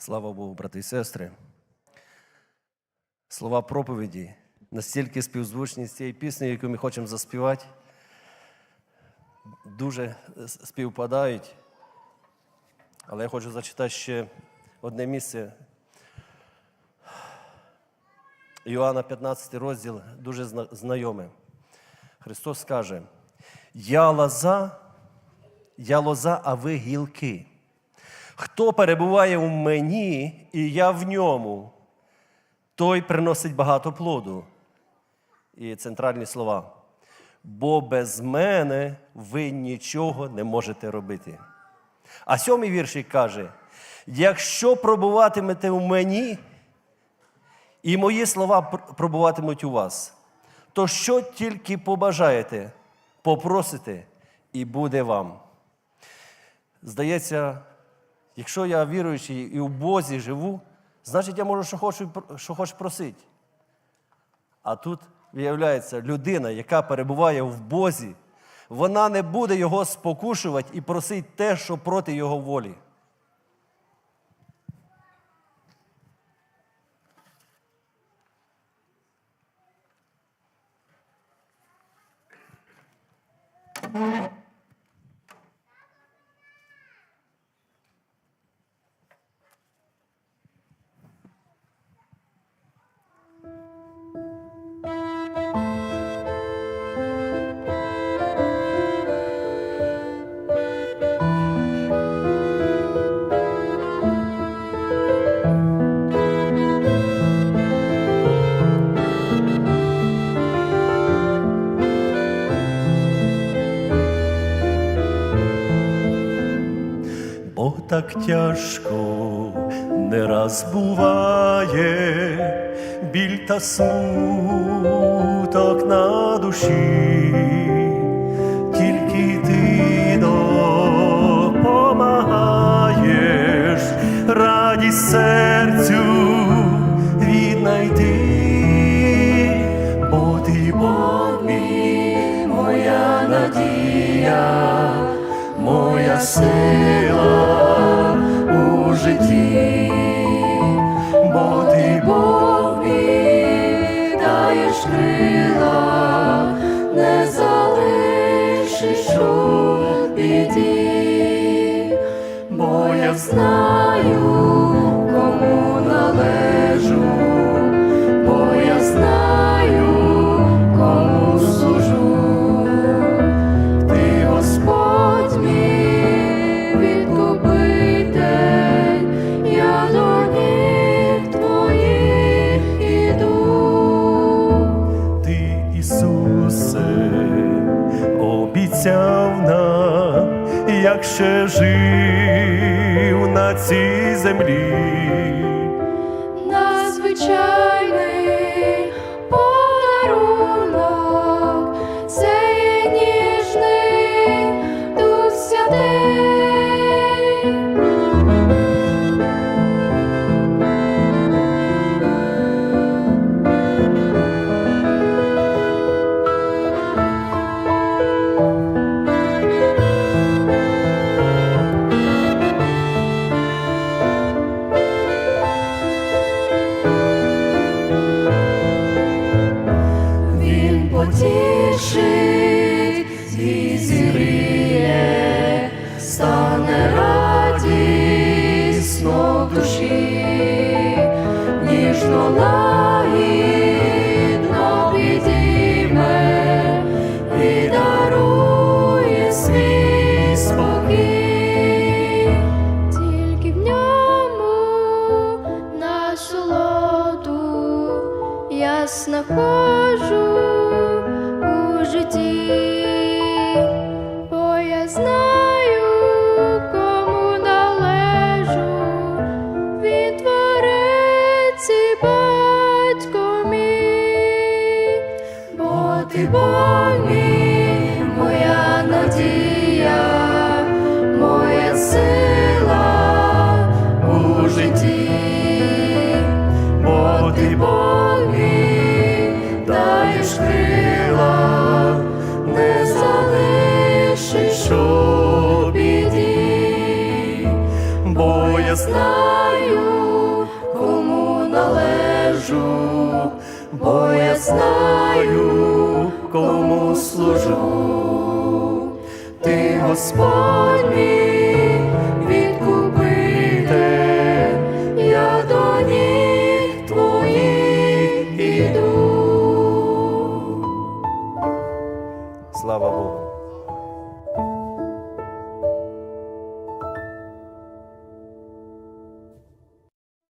Слава Богу, брати і сестри. Слова проповіді настільки співзвучні з цією піснею, яку ми хочемо заспівати, дуже співпадають. Але я хочу зачитати ще одне місце. Іоанна 15 розділ дуже знайоме. Христос каже: Я лоза, я лоза, а ви гілки. Хто перебуває в мені, і я в ньому, той приносить багато плоду. І центральні слова. Бо без мене ви нічого не можете робити. А сьомий віршик каже: якщо пробуватимете в мені, і мої слова пробуватимуть у вас, то що тільки побажаєте, попросите, і буде вам. Здається, якщо я віруючий і в Бозі живу, значить я можу, що хочу, що хочу просити. А тут виявляється, людина, яка перебуває в Бозі, вона не буде його спокушувати і просити те, що проти його волі. Бо так тяжко не раз буває, біль та смуток на душі, тільки ти допомагаєш радість серцю віднайти, бо ти Бог мій, моя надія моя сила житті, бо ти Бог мій, даєш крила, не залишиш у біді, бо я знаю, ще жив на цій землі. Надзвичайний потішить і зігріє, стане радісно душі, ніжно лагідно підійме і дарує свій спокій, тільки в ньому насолоду я знаходжу крила, не залишиш у бо я знаю, кому належу, бо я знаю, кому служу, ти Господь мій. Слава Богу.